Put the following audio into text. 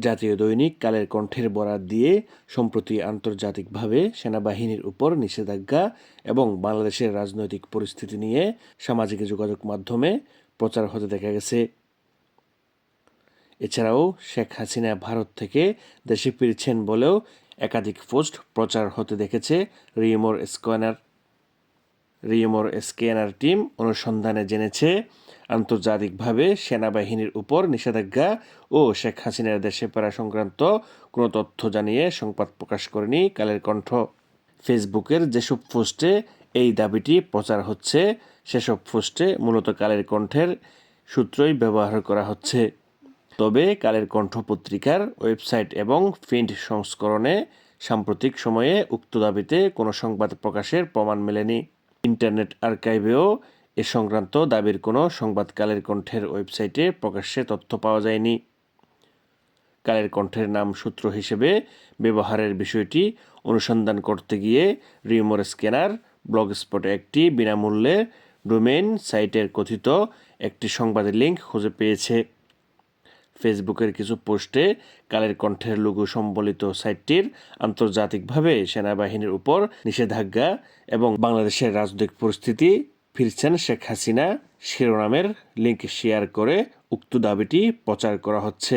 জাতীয় দৈনিক কালের কণ্ঠের বরাত দিয়ে সম্প্রতি আন্তর্জাতিকভাবে সেনাবাহিনীর উপর নিষেধাজ্ঞা এবং বাংলাদেশের রাজনৈতিক পরিস্থিতি নিয়ে সামাজিক যোগাযোগ মাধ্যমে প্রচার হতে দেখা গেছে। এছাড়াও শেখ হাসিনা ভারত থেকে দেশে ফিরছেন বলেও একাধিক পোস্ট প্রচার হতে দেখেছে রিমোর স্কোয়ানার। রিমোর স্ক্যানার টিম অনুসন্ধানে জেনেছে, আন্তর্জাতিকভাবে সেনাবাহিনীর উপর নিষেধাজ্ঞা ও শেখ হাসিনার দেশে ফেরা সংক্রান্ত কোনো তথ্য জানিয়ে সংবাদ প্রকাশ করেনি কালের কণ্ঠ। ফেসবুকের যেসব পোস্টে এই দাবিটি প্রচার হচ্ছে, সেসব পোস্টে মূলত কালের কণ্ঠের সূত্রই ব্যবহার করা হচ্ছে। তবে কালের কণ্ঠ পত্রিকার ওয়েবসাইট এবং প্রিন্ট সংস্করণে সাম্প্রতিক সময়ে উক্ত দাবিতে কোনো সংবাদ প্রকাশের প্রমাণ মেলেনি। ইন্টারনেট আর্কাইভেও এ সংক্রান্ত দাবির কোনো সংবাদ কালের কণ্ঠের ওয়েবসাইটে প্রকাশ্যে তথ্য পাওয়া যায়নি। কালের কণ্ঠের নাম সূত্র হিসেবে ব্যবহারের বিষয়টি অনুসন্ধান করতে গিয়ে রিমোর স্ক্যানার ব্লগ স্পটে একটি বিনামূল্যে ডোমেন সাইটের কথিত একটি সংবাদের লিঙ্ক খুঁজে পেয়েছে। ফেসবুকের কিছু পোস্টে কালের কণ্ঠের লঘু সম্বলিত সাইটটির আন্তর্জাতিকভাবে সেনাবাহিনীর উপর নিষেধাজ্ঞা এবং বাংলাদেশের রাজনৈতিক পরিস্থিতি ফিরছেন শেখ হাসিনা। শিরোনামের লিঙ্ক শেয়ার করে উক্ত দাবিটি প্রচার করা হচ্ছে।